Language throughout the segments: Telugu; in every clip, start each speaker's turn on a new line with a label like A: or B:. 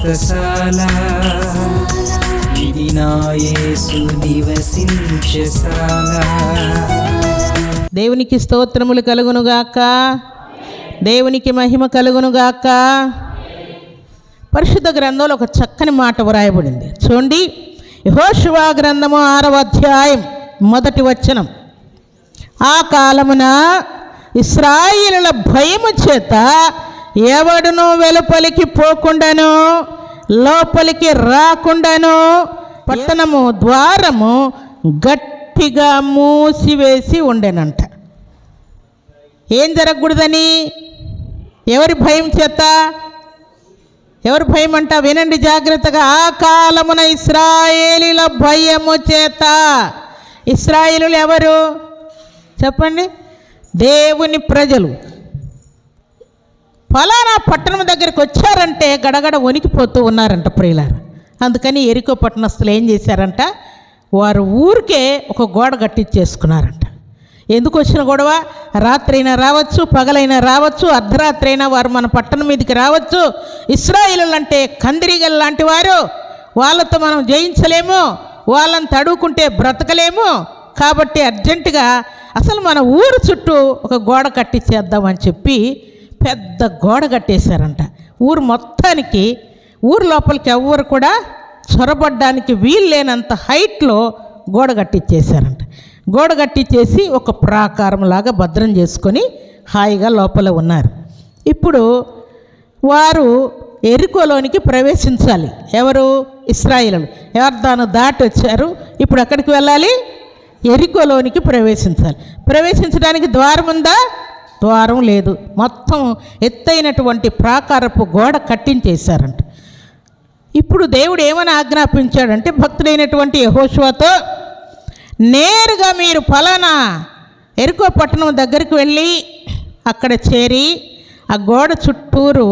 A: వ్రతశాల ఇది నివసించశాల
B: దేవునికి స్తోత్రములు కలుగునుగాక దేవునికి మహిమ కలుగునుగాక పరిశుద్ధ గ్రంథంలో ఒక చక్కని మాట వ్రాయబడింది. చూడండి. యహోశివా గ్రంథము ఆరవ అధ్యాయం మొదటి వచనం. ఆ కాలమున ఇస్రాయిల భయము చేత ఎవడును వెలుపలికి పోకుండాను లోపలికి రాకుండాను పట్టణము ద్వారము గట్టిగా మూసివేసి ఉండేనంట. ఏం జరగకూడదని? ఎవరి భయం చేత? ఎవరి భయం అంట? వినండి జాగ్రత్తగా. ఆ కాలమున ఇస్రాయేలీల భయము చేత. ఇస్రాయేలు ఎవరు? చెప్పండి. దేవుని ప్రజలు. ఫలానా పట్టణం దగ్గరికి వచ్చారంటే గడగడ వణికిపోతూ ఉన్నారంట ప్రియులారు. అందుకని ఎరికో పట్టణస్తులు ఏం చేశారంట? వారు ఊరికే ఒక గోడ కట్టించేసుకున్నారంట ఎందుకు వచ్చిన గొడవ? రాత్రి అయినా రావచ్చు పగలైనా రావచ్చు అర్ధరాత్రి అయినా వారు మన పట్టణం మీదకి రావచ్చు. ఇస్రాయిలు అంటే కందిరీగలు లాంటి వారు. వాళ్ళతో మనం జయించలేము. వాళ్ళని తడువుకుంటే బ్రతకలేము. కాబట్టి అర్జెంటుగా అసలు మన ఊరు చుట్టూ ఒక గోడ కట్టించేద్దామని చెప్పి పెద్ద గోడ కట్టేశారంట. ఊరు మొత్తానికి ఊరు లోపలికి ఎవ్వరు కూడా చొరబడ్డానికి వీలు లేనంత హైట్లో గోడ కట్టించేశారంట గోడ కట్టించేసి ఒక ప్రాకారం లాగా భద్రం చేసుకొని హాయిగా లోపల ఉన్నారు. ఇప్పుడు వారు ఎరుకోలోనికి ప్రవేశించాలి. ఎవరు? ఇస్రాయిలు ఎవరు దాటి వచ్చారు. ఇప్పుడు ఎక్కడికి వెళ్ళాలి? ఎరుకోలోనికి ప్రవేశించాలి. ప్రవేశించడానికి ద్వారం ఉందా ద్వారం లేదు. మొత్తం ఎత్తైనటువంటి ప్రాకారపు గోడ కట్టించేశారంట. ఇప్పుడు దేవుడు ఏమని ఆజ్ఞాపించాడంటే భక్తుడైనటువంటి యహోషువతో నేరుగా మీరు ఫలానా ఎరుకో పట్టణం దగ్గరికి వెళ్ళి అక్కడ చేరి ఆ గోడ చుట్టూరు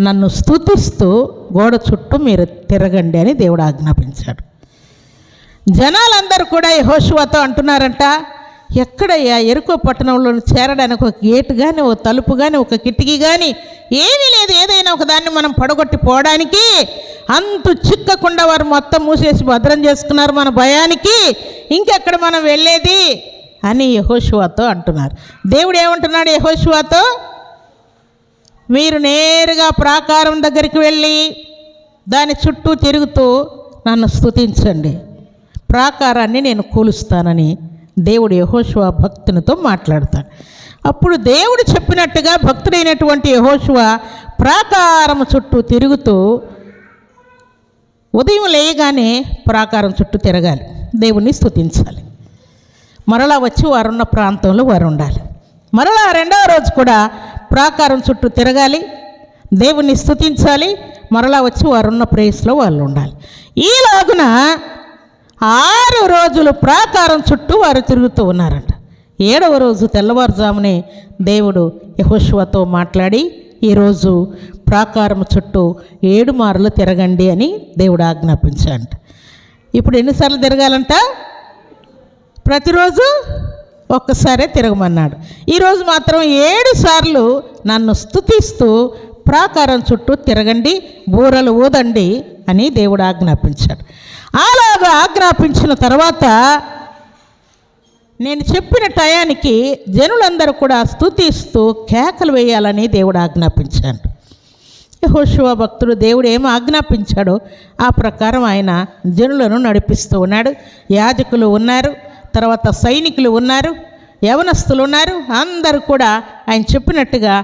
B: నన్ను స్థుతిస్తూ గోడ చుట్టూ మీరు తిరగండి అని దేవుడు ఆజ్ఞాపించాడు. జనాలందరూ కూడా యహోశువాతో అంటున్నారంట ఎక్కడయ్యా ఎరుకో పట్టణంలో చేరడానికి ఒక గేటు కానీ ఒక తలుపు కానీ ఒక కిటికీ కానీ ఏమీ లేదు. ఏదైనా ఒక దాన్ని మనం పడగొట్టి పోవడానికి అంతు చిక్కకుండా వారు మొత్తం మూసేసి భద్రం చేసుకున్నారు మన భయానికి. ఇంకెక్కడ మనం వెళ్ళేది అని యహోషువాతో అంటున్నారు. దేవుడు ఏమంటున్నాడు యహోషువాతో? మీరు నేరుగా ప్రాకారం దగ్గరికి వెళ్ళి దాని చుట్టూ తిరుగుతూ నన్ను స్తుతించండి. ప్రాకారాన్ని నేను కూలుస్తానని దేవుడు యహోశువ భక్తునితో మాట్లాడతాడు. అప్పుడు దేవుడు చెప్పినట్టుగా భక్తుడైనటువంటి యహోశువ ప్రాకారం చుట్టూ తిరుగుతూ ఉదయం లేయగానే ప్రాకారం చుట్టూ తిరగాలి. దేవుణ్ణి స్థుతించాలి మరలా వచ్చి వారున్న ప్రాంతంలో వారు ఉండాలి మరలా రెండవ రోజు కూడా ప్రాకారం చుట్టూ తిరగాలి. దేవుణ్ణి స్థుతించాలి మరలా వచ్చి వారున్న ప్లేస్లో వాళ్ళు ఉండాలి ఈలాగున ఆరు రోజులు ప్రాకారం చుట్టూ వారు తిరుగుతూ ఉన్నారంట. ఏడవ రోజు తెల్లవారుజామునే దేవుడు యహోశువతో మాట్లాడి ఈరోజు ప్రాకారం చుట్టూ ఏడు మార్లు తిరగండి అని దేవుడు ఆజ్ఞాపించాడంట. ఇప్పుడు ఎన్నిసార్లు తిరగాలంట? ప్రతిరోజు ఒక్కసారే తిరగమన్నాడు. ఈరోజు మాత్రం ఏడు సార్లు నన్ను స్తుతిస్తూ ప్రాకారం చుట్టూ తిరగండి బూరలు ఊదండి అని దేవుడు ఆజ్ఞాపించాడు. అలాగా ఆజ్ఞాపించిన తర్వాత నేను చెప్పిన టయానికి జనులందరూ కూడా స్తుతిస్తూ కేకలు వేయాలని దేవుడు ఆజ్ఞాపించాడు. యహోశివ భక్తుడు దేవుడు ఏం ఆజ్ఞాపించాడో ఆ ప్రకారం ఆయన జనులను నడిపిస్తూ ఉన్నాడు. యాజకులు ఉన్నారు తర్వాత సైనికులు ఉన్నారు యవనస్తులు ఉన్నారు. అందరూ కూడా ఆయన చెప్పినట్టుగా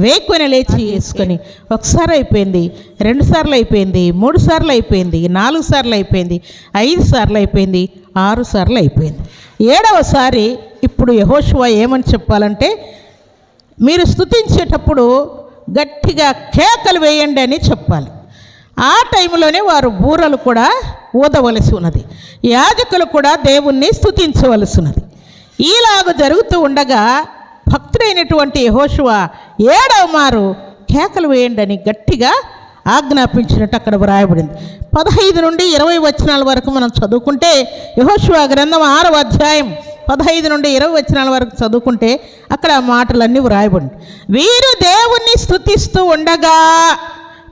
B: వేకుని లేచి వేసుకొని ఒకసారి అయిపోయింది రెండు సార్లు అయిపోయింది మూడు సార్లు అయిపోయింది నాలుగు సార్లు అయిపోయింది ఐదు సార్లు అయిపోయింది ఆరు సార్లు అయిపోయింది ఏడవసారి ఇప్పుడు యహోషువ ఏమని చెప్పాలంటే మీరు స్తుతించేటప్పుడు గట్టిగా కేకలు వేయండి అని చెప్పాలి. ఆ టైంలోనే వారు బూరలు కూడా ఊదవలసి ఉన్నది. యాజకులు కూడా దేవుణ్ణి స్తుతించవలసి ఉన్నది. ఈలాగ జరుగుతూ ఉండగా భక్తుడైనటువంటి యహోశువ ఏడవ మారు కేకలు వేయండి గట్టిగా ఆజ్ఞాపించినట్టు అక్కడ వ్రాయబడింది. పదహైదు నుండి ఇరవై వచనాల వరకు మనం చదువుకుంటే యహోశివ గ్రంథం ఆరవ అధ్యాయం పదహైదు నుండి ఇరవై వచనాల వరకు చదువుకుంటే అక్కడ ఆ మాటలన్నీ వ్రాయబడి వీరు దేవుణ్ణి స్తుతిస్తూ ఉండగా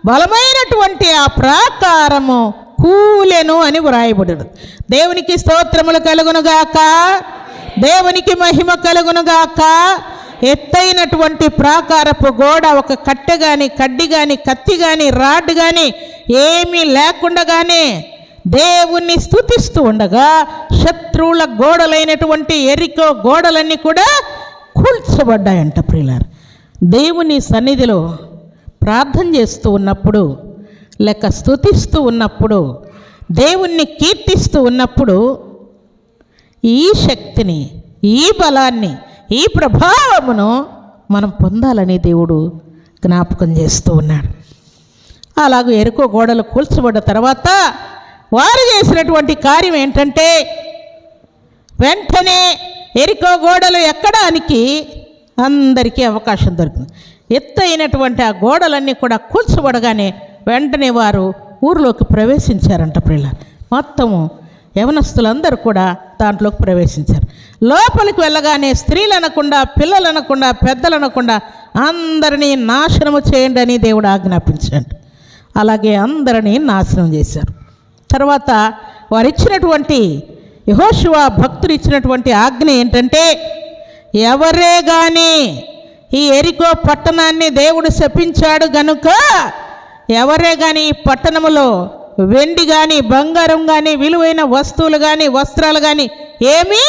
B: బలమైనటువంటి ఆ ప్రాకారము కూలెను అని వ్రాయబడును దేవునికి స్తోత్రములు కలుగునుగాక. దేవునికి మహిమ కలుగునుగాక. ఎత్తైనటువంటి ప్రాకారపు గోడ ఒక కట్టె కానీ కడ్డి కానీ కత్తి కానీ రాడ్ కానీ ఏమీ లేకుండగానే దేవుణ్ణి స్తుతిస్తూ ఉండగా శత్రువుల గోడలైనటువంటి ఎరికో గోడలన్నీ కూడా కూల్చబడ్డాయంట ప్రియులారు. దేవుని సన్నిధిలో ప్రార్థన చేస్తూ ఉన్నప్పుడు లేక స్తుతిస్తూ ఉన్నప్పుడు దేవుణ్ణి కీర్తిస్తూ ఉన్నప్పుడు ఈ శక్తిని ఈ బలాన్ని ఈ ప్రభావమును మనం పొందాలని దేవుడు జ్ఞాపకం చేస్తూ ఉన్నాడు. అలాగే ఎరుకో గోడలు కూల్చబడ్డ తర్వాత వారు చేసినటువంటి కార్యం ఏంటంటే వెంటనే ఎరుకో గోడలు ఎక్కడానికి అందరికీ అవకాశం దొరికింది ఎత్తైనటువంటి ఆ గోడలన్నీ కూడా కూల్చబడగానే వెంటనే వారు ఊరిలోకి ప్రవేశించారంట పిల్లలు మొత్తము యవనస్తులందరూ కూడా దాంట్లోకి ప్రవేశించారు. లోపలికి వెళ్ళగానే స్త్రీలు అనకుండా పిల్లలు అనకుండా పెద్దలు అనకుండా అందరినీ నాశనము చేయండి అని దేవుడు ఆజ్ఞాపించాడు. అలాగే అందరినీ నాశనం చేశారు. తర్వాత వారు ఇచ్చినటువంటి యహోశివ భక్తులు ఇచ్చినటువంటి ఆజ్ఞ ఏంటంటే ఎవరే కానీ ఈ ఎరికో పట్టణాన్ని దేవుడు శపించాడు గనుక ఎవరే కానీ ఈ పట్టణములో వెండి కానీ బంగారం కానీ విలువైన వస్తువులు కానీ వస్త్రాలు కానీ ఏమీ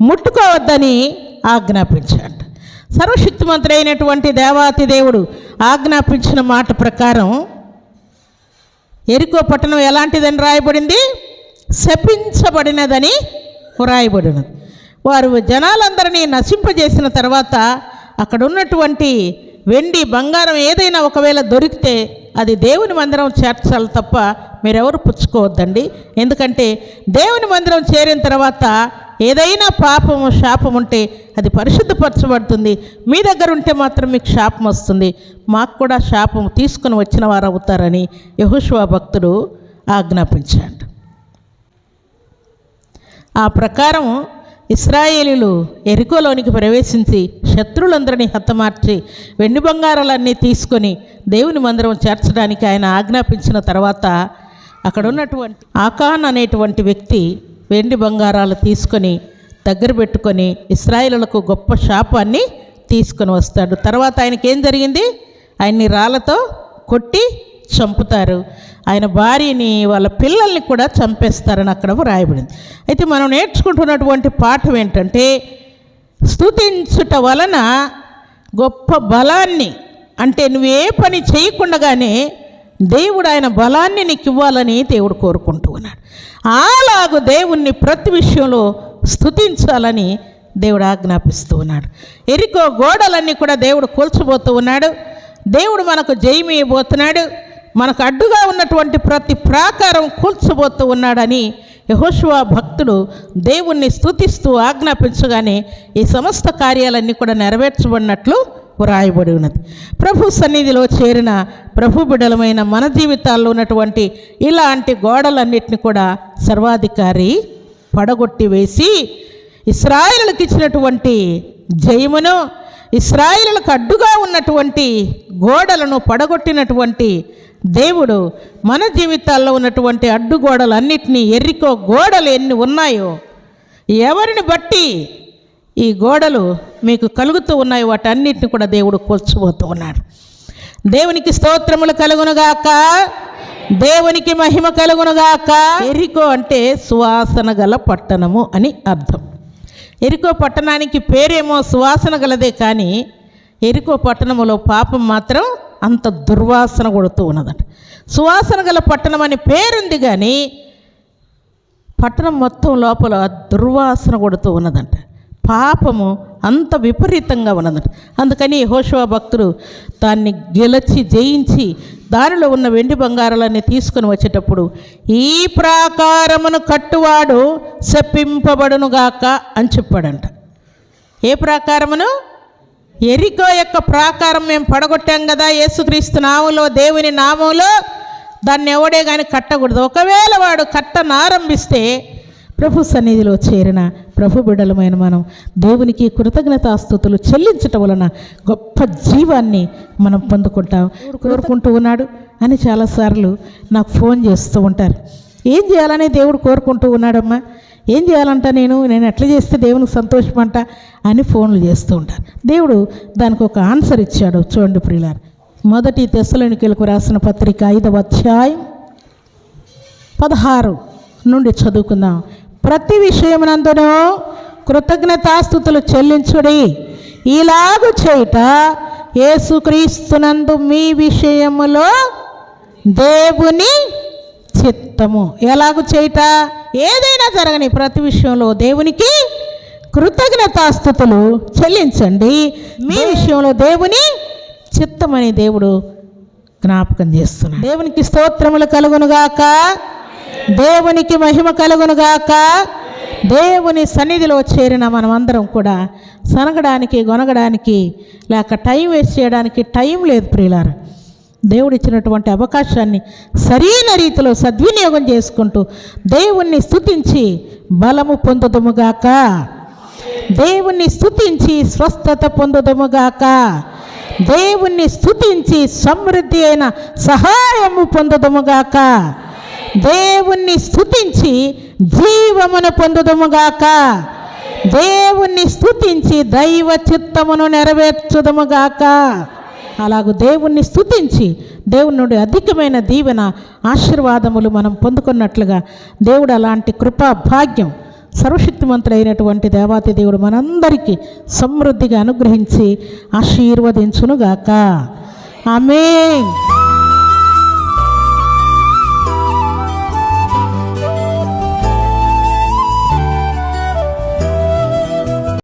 B: ముట్టుకోవద్దని ఆజ్ఞాపించాడు సర్వశక్తిమంతుడు అయినటువంటి దేవాతి దేవుడు ఆజ్ఞాపించిన మాట ప్రకారం ఎరుకో పట్టణం ఎలాంటిదని రాయబడింది? శపించబడినదని వ్రాయబడినది వారు జనాలందరినీ నశింపజేసిన తర్వాత అక్కడ ఉన్నటువంటి వెండి బంగారం ఏదైనా ఒకవేళ దొరికితే అది దేవుని మందిరం చేర్చాలి తప్ప మీరెవరు పుచ్చుకోవద్దండి. ఎందుకంటే దేవుని మందిరం చేరిన తర్వాత ఏదైనా పాపము శాపం ఉంటే అది పరిశుద్ధపరచబడుతుంది. మీ దగ్గర ఉంటే మాత్రం మీకు శాపం వస్తుంది. మాకు కూడా శాపం తీసుకుని వచ్చిన వారు అవుతారని యహోశివ భక్తుడు ఆజ్ఞాపించాడు. ఆ ప్రకారం ఇస్రాయేలీలు ఎరికోలోనికి ప్రవేశించి శత్రులందరినీ హతమార్చి వెండి బంగారాలన్నీ తీసుకొని దేవుని మందిరం చేర్చడానికి ఆయన ఆజ్ఞాపించిన తర్వాత అక్కడ ఉన్నటువంటి ఆకాన్ అనేటువంటి వ్యక్తి వెండి బంగారాలు తీసుకొని దగ్గర పెట్టుకొని ఇస్రాయిలకు గొప్ప శాపాన్ని తీసుకొని వస్తాడు. తర్వాత ఆయనకి ఏం జరిగింది? ఆయన్ని రాళ్ళతో కొట్టి చంపుతారు. ఆయన భార్యని వాళ్ళ పిల్లల్ని కూడా చంపేస్తారని అక్కడ రాయబడింది. అయితే మనం నేర్చుకుంటున్నటువంటి పాఠం ఏంటంటే స్థుతించుట వలన గొప్ప బలాన్ని అంటే నువ్వే పని చేయకుండానే దేవుడు ఆయన బలాన్ని నీకు ఇవ్వాలని దేవుడు కోరుకుంటూ ఉన్నాడు. అలాగు దేవుణ్ణి ప్రతి విషయంలో స్థుతించాలని దేవుడు ఆజ్ఞాపిస్తూ ఉన్నాడు. ఎరికో గోడలన్నీ కూడా దేవుడు కూల్చబోతూ ఉన్నాడు. దేవుడు మనకు జయమీయబోతున్నాడు మనకు అడ్డుగా ఉన్నటువంటి ప్రతి ప్రాకారం కూల్చబోతూ ఉన్నాడని యహోశువా భక్తుడు దేవుణ్ణి స్తుతిస్తూ ఆజ్ఞాపించగానే ఈ సమస్త కార్యాలన్నీ కూడా నెరవేర్చబడినట్లు వ్రాయబడి ఉన్నది. ప్రభు సన్నిధిలో చేరిన ప్రభు బిడలమైన మన జీవితాల్లో ఉన్నటువంటి ఇలాంటి గోడలన్నిటిని కూడా సర్వాధికారి పడగొట్టి వేసి ఇస్రాయిలకు ఇచ్చినటువంటి జయమును ఇస్రాయిలకు అడ్డుగా ఉన్నటువంటి గోడలను పడగొట్టినటువంటి దేవుడు మన జీవితాల్లో ఉన్నటువంటి అడ్డుగోడలన్నిటినీ ఎర్రికో గోడలు ఎన్ని ఉన్నాయో ఎవరిని బట్టి ఈ గోడలు మీకు కలుగుతూ ఉన్నాయో వాటన్నిటిని కూడా దేవుడు కూల్చిపోతూ ఉన్నాడు. దేవునికి స్తోత్రములు కలుగునుగాక దేవునికి మహిమ కలుగునుగాక. ఎరికో అంటే సువాసన గల పట్టణము అని అర్థం. ఎరికో పట్టణానికి పేరేమో సువాసన గలదే కానీ ఎరికో పట్టణములో పాపం మాత్రం అంత దుర్వాసన కొడుతూ ఉన్నదంట. సువాసన గల పట్టణం అని పేరుంది కానీ పట్టణం మొత్తం లోపల దుర్వాసన కొడుతూ ఉన్నదంట. పాపము అంత విపరీతంగా ఉన్నదంట. అందుకని హోషవ భక్తుడు దాన్ని గెలచి జయించి దానిలో ఉన్న వెండి బంగారాలన్నీ తీసుకొని వచ్చేటప్పుడు ఈ ప్రాకారమును కట్టువాడు శప్పింపబడునుగాక అని చెప్పాడంట. ఏ ప్రాకారమును? ఎరికో యొక్క ప్రాకారం మేము పడగొట్టాం కదా యేసుక్రీస్తు నామంలో దేవుని నామంలో. దాన్ని ఎవడే కానీ కట్టకూడదు. ఒకవేళ వాడు కట్టను ఆరంభిస్తే ప్రభు సన్నిధిలో చేరిన ప్రభు బిడ్డలమైన మనం దేవునికి కృతజ్ఞతాస్థుతులు చెల్లించటం వలన గొప్ప జీవాన్ని మనం పొందుకుంటాం. కోరుకుంటూ ఉన్నాడు అని చాలాసార్లు నాకు ఫోన్ చేస్తూ ఉంటారు. ఏం చేయాలని దేవుడు కోరుకుంటూ ఉన్నాడమ్మా? ఏం చేయాలంట నేను? నేను ఎట్లా చేస్తే దేవునికి సంతోషమంట అని ఫోన్లు చేస్తూ ఉంటారు. దేవుడు దానికి ఒక ఆన్సర్ ఇచ్చాడు చూడండి ప్రియులారు. మొదటి తెస్సలోనికెలకు రాసిన పత్రిక ఐదవ అధ్యాయం పదహారు నుండి చదువుకుందాం. ప్రతి విషయమునందును కృతజ్ఞతాస్థుతులు చెల్లించుడి. ఇలాగు చేయుట యేసుక్రీస్తునందు మీ విషయములో దేవుని చిత్తము ఎలాగు చేయుట? ఏదైనా జరగని ప్రతి విషయంలో దేవునికి కృతజ్ఞతాస్థుతులు చెల్లించండి. మీ విషయంలో దేవుని చిత్తమని దేవుడు జ్ఞాపకం చేస్తున్నాడు. దేవునికి స్తోత్రములు కలుగునుగాక దేవునికి మహిమ కలుగునుగాక దేవుని సన్నిధిలో చేరిన మనమందరం కూడా సనగడానికి గొనగడానికి లేక టైం వేస్ట్ చేయడానికి టైం లేదు ప్రియులారా. దేవుడిచ్చినటువంటి అవకాశాన్ని సరైన రీతిలో సద్వినియోగం చేసుకుంటూ దేవుణ్ణి స్థుతించి బలము పొందుదముగాక. దేవుణ్ణి స్థుతించి స్వస్థత పొందుదముగాక. దేవుణ్ణి స్థుతించి సమృద్ధి అయిన సహాయము పొందుదముగాక. దేవుణ్ణి స్థుతించి జీవమును పొందుదముగాక. దేవుణ్ణి స్థుతించి దైవ చిత్తమును నెరవేర్చుదముగాక. అలాగూ దేవుణ్ణి స్తుతించి దేవుని నుండి అధికమైన దీవెన ఆశీర్వాదములు మనం పొందుకున్నట్లుగా దేవుడు అలాంటి కృపా భాగ్యం సర్వశక్తిమంతుడైనటువంటి దేవాతి దేవుడు మనందరికీ సమృద్ధిగా అనుగ్రహించి ఆశీర్వదించునుగాక. ఆమె